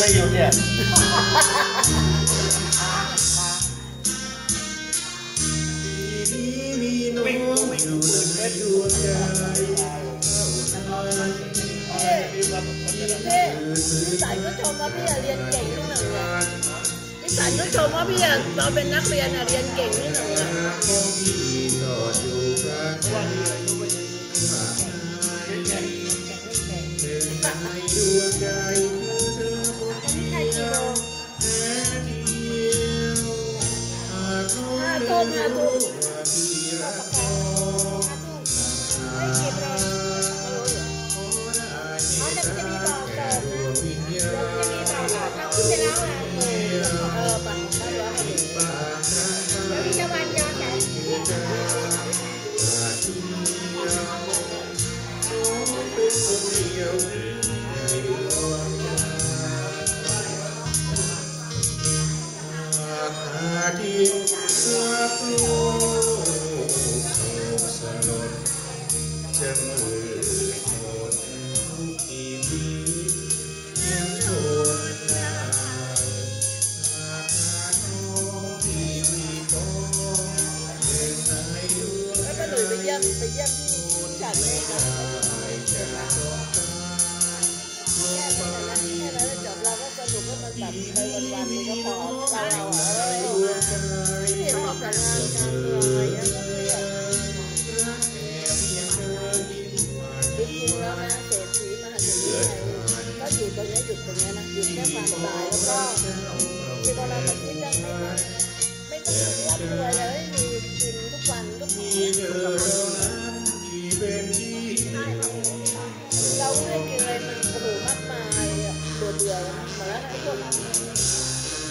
ไม่อยู่เนี่ยมีน้องอยู่ในดวงใจพี่นิสัยก็ชมว่าพี่อะเรียนเก่งที่หนึ่งเลยนิสัยก็ชมว่าพี่อะตอนเป็นนักเรียนอะเรียนเก่งที่หนึ่งเลยของพี่ทอดอยู่กลางใจในดวงใจคือเแท้ ก็หนุ่ยไปเยี่ยมไปเยี่ยมที่ฉันเลยนะใจจะต้องการลงไปแค่นั้นจบเราก็สนุกก็มันแบบไปวันๆมันก็พอเราเราอ่าเราดวงใจที่เราออกจากงานกันเลยแล้วก็เรียดรักแค่เพียงเธอยิ้มหวาจริงๆแล้วนะเศรษฐีมหาเศรษฐีก็อยู่ตรงนี้หยุดตรงนี้นะหยุดแค่ความตายแล้วก็ที่พอเรามาคิดเรื่องไม่ไม่ต้องร่ำรวยเลยไม่มีกินทุกวันก็มีเธอเท่านั้น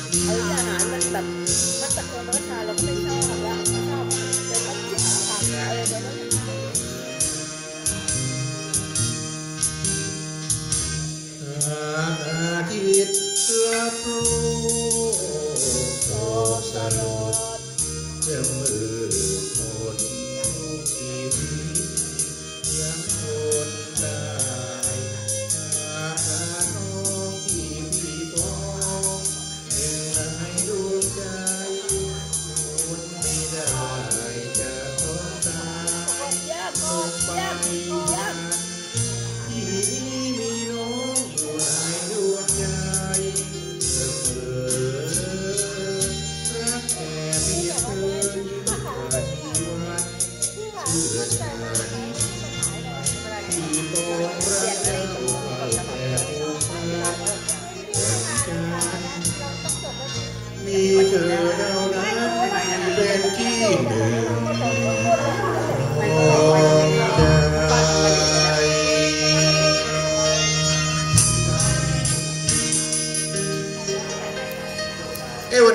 เอา ลงไปที่นี้มีน้องอยู่ในดวงใจเสมอรักแค่เพียงเธอยิ่งกว่าชีวันเชื่อฉันที่ต้องรัก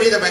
เอ้วั